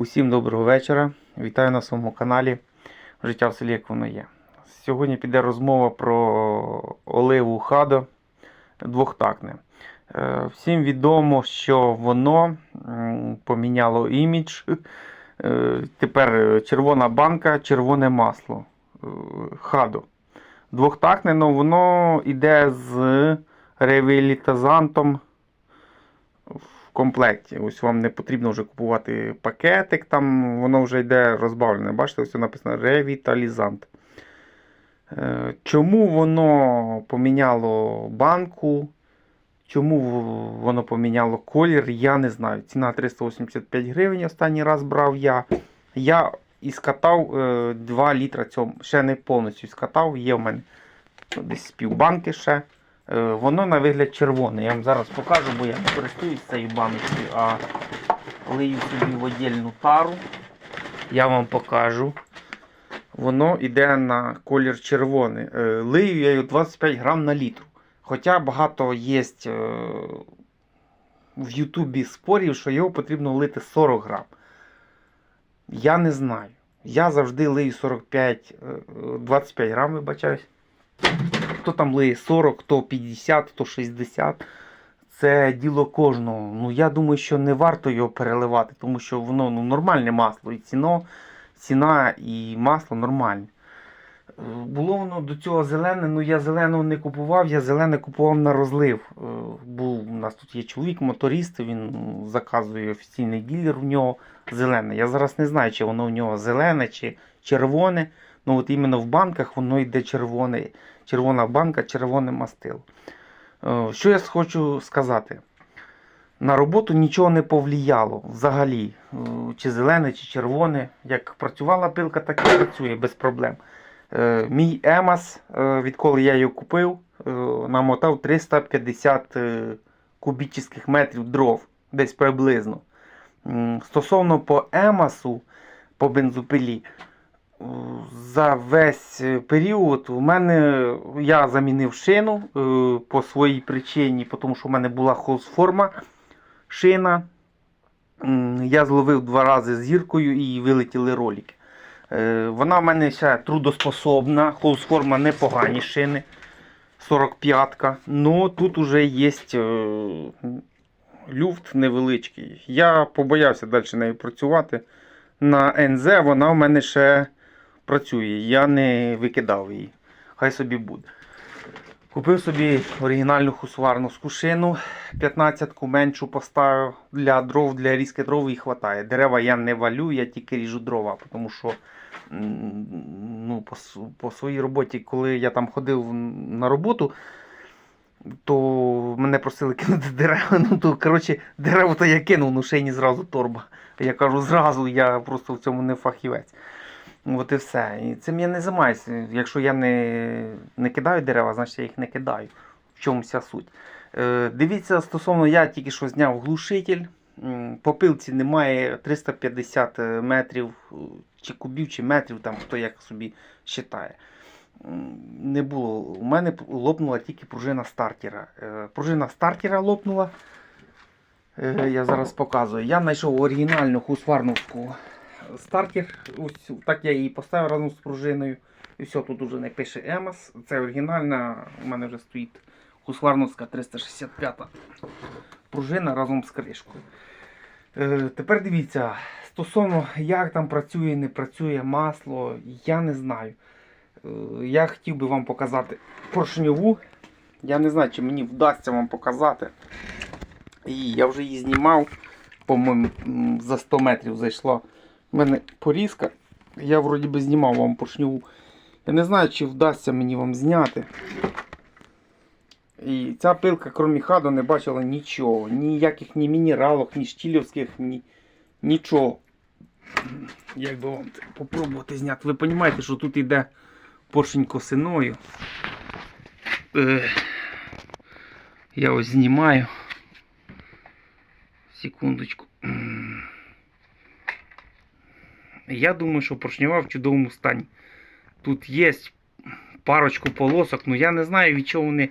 Усім доброго вечора. Вітаю на своєму каналі Життя в селі, як воно є. Сьогодні піде розмова про оливу Хадо двохтактне. Е, Всім відомо, що воно поміняло імідж. Е, Тепер червона банка, червоне масло. Е, Хадо. Двохтактне, але воно йде з ревілітазантом комплекті. Ось вам не потрібно вже купувати пакетик, там воно вже йде розбавлене. Бачите, ось написано ревіталізант. Е, Чому воно поміняло банку? Чому воно поміняло колір, я не знаю. Ціна 385 гривень останній раз брав я. Я і скатав е, 2 літра цього, ще не повністю скатав, є в мене десь півбанки ще. Е, Воно на вигляд червоне. Я вам зараз покажу, бо я не користуюсь цією баночкою, а лию собі в отдельну тару. Я вам покажу. Воно йде на колір червоний. Е, Лию я його 25 грам на літру. Хоча багато є е, в Ютубі спорів, що його потрібно лити 40 грам. Я не знаю. Я завжди лию 45, е, е, 25 грам, вибачаюсь. Хто там лиє 40, хто 50, хто 60. Це діло кожного. Ну, я думаю, що не варто його переливати, тому що воно ну, нормальне масло. І ціно, ціна і масло нормальне. Е, Було воно до цього зелене, ну я зеленого не купував, я зелене купував на розлив. Е, Був, у нас тут є чоловік, моторист, він ну, заказує офіційний ділер у нього зелене. Я зараз не знаю, чи воно у нього зелене чи червоне. Ну от іменно в банках воно йде червоне, червона банка, червоне мастило. Е, Що я хочу сказати? На роботу нічого не повлияло взагалі. Е, Чи зелене, чи червоне. Як працювала пилка, так і працює без проблем. Е, Мій Емас, відколи я його купив, намотав 350 е, кубічних метрів дров, десь приблизно. Стосовно по Емасу, по бензопилі, за весь е, період у мене я замінив шину е, по своїй причині, тому що в мене була холсформа шина. Я зловив два рази зіркою і вилетіли ролики. Е, Вона в мене ще трудоспособна, холсформа непогані шини. 45-ка. Ну тут уже є люфт невеличкий. Я побоявся далі нею працювати. На НЗ вона в мене ще працює. Я не викидав її. Хай собі буде. Купив собі оригінальну хусварну скушину. 15-ку меншу поставив для дров, для різки дров і вистачає. Дерева я не валю, я тільки ріжу дрова, тому що ну, по, по своїй роботі, коли я там ходив на роботу, то мене просили кинути дерева. Ну то коротше, дерева то я кинув, ну ще й не зразу торба. Я кажу, зразу я просто в цьому не фахівець. От і все. І цим я не займаюся. Якщо я не, не кидаю дерева, значить я їх не кидаю. В чому вся суть. Е, дивіться, стосовно я тільки що зняв глушитель. По пилці немає 350 метрів е, чи кубів, чи метрів, там хто як собі вважає. Не було. У мене лопнула тільки пружина стартера. Е, Пружина стартера лопнула. Е, Я зараз показую. Я знайшов оригінальну хусварновську стартер. Ось так я її поставив разом з пружиною. І все, тут уже не пише Емас. Це оригінальна, у мене вже стоїть хусварновська 365 пружина разом з кришкою. Е, тепер дивіться, стосовно як там працює, не працює масло, я не знаю. Е, я хотів би вам показати поршньову. Я не знаю, чи мені вдасться вам показати. І я вже її знімав, по-моєму, за 100 метрів зайшла. У мене порізка. Я вроді би знімав вам поршньову. Я не знаю, чи вдасться мені вам зняти. І ця пилка, крім хаду, не бачила нічого. Ніяких ні мінералок, ні штілівських, ні нічого. Як би вам попробувати зняти? Ви розумієте, що тут йде поршень косиною. Е, я ось знімаю. Секундочку. Я думаю, що поршнева в чудовому стані. Тут є парочку полосок, але я не знаю, від чого вони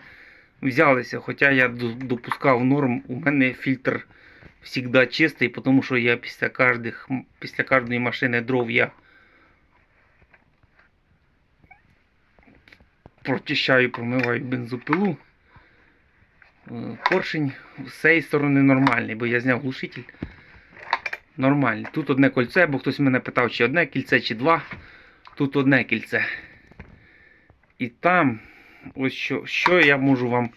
взялися. Хоча я допускав норм, у мене фільтр завжди чистий, тому що я після, кожних, після кожної машини дров я прочищаю, промиваю бензопилу. Е, Поршень з цієї сторони нормальний, бо я зняв глушитель. Нормальний. Тут одне кольце, бо хтось мене питав, чи одне кільце, чи два. Тут одне кільце. І там, ось що, що я можу вам.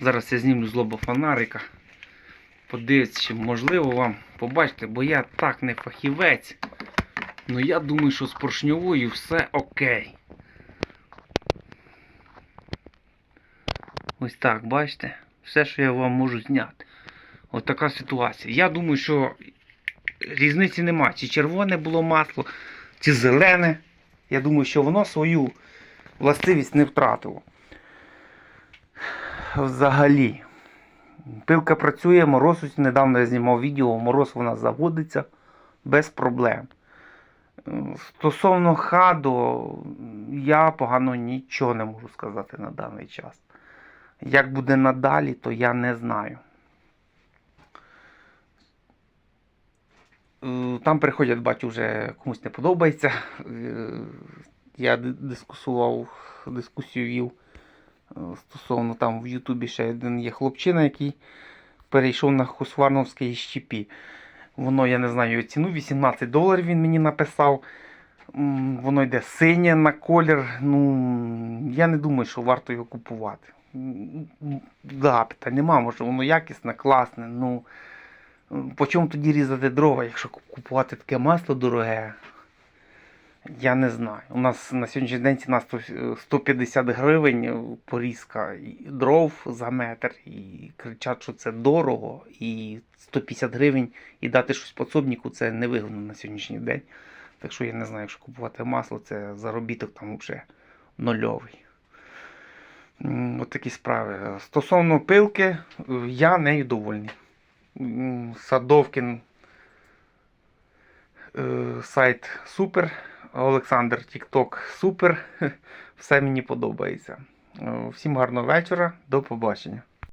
Зараз я зніму з лоба фонарика. Подивіться, чи можливо вам побачити, бо я так не фахівець. Ну я думаю, що з поршньовою все окей. Ось так, бачите? Все, що я вам можу зняти. Ось така ситуація. Я думаю, що різниці нема. Чи червоне було масло, чи зелене. Я думаю, що воно свою властивість не втратило. Взагалі. Пилка працює, мороз ось недавно я знімав відео, мороз вона заводиться без проблем. Стосовно хаду, я погано нічого не можу сказати на даний час. Як буде надалі, то я не знаю. Там приходять, бачу, вже комусь не подобається. Е, Я дискусував, дискусію вів е, стосовно там в Ютубі ще один є хлопчина, який перейшов на Хусварновське щепі. Воно, я не знаю ціну, 18 доларів він мені написав. Воно йде синє на колір. Ну, я не думаю, що варто його купувати. Да, питань нема, може воно якісне, класне. Ну, по чому тоді різати дрова, якщо купувати таке масло дороге? Я не знаю. У нас на сьогоднішній день ціна 150 гривень е, порізка дров за метр. І кричать, що це дорого. І 150 гривень і дати щось подсобнику це невигодно на сьогоднішній день. Так що я не знаю, якщо купувати масло, це заробіток там вже нульовий. От такі справи. Стосовно пилки, е, я нею довольний. Садовкін е, сайт супер. Олександр Тікток супер. Все мені подобається. Е, Всім гарного вечора. До побачення.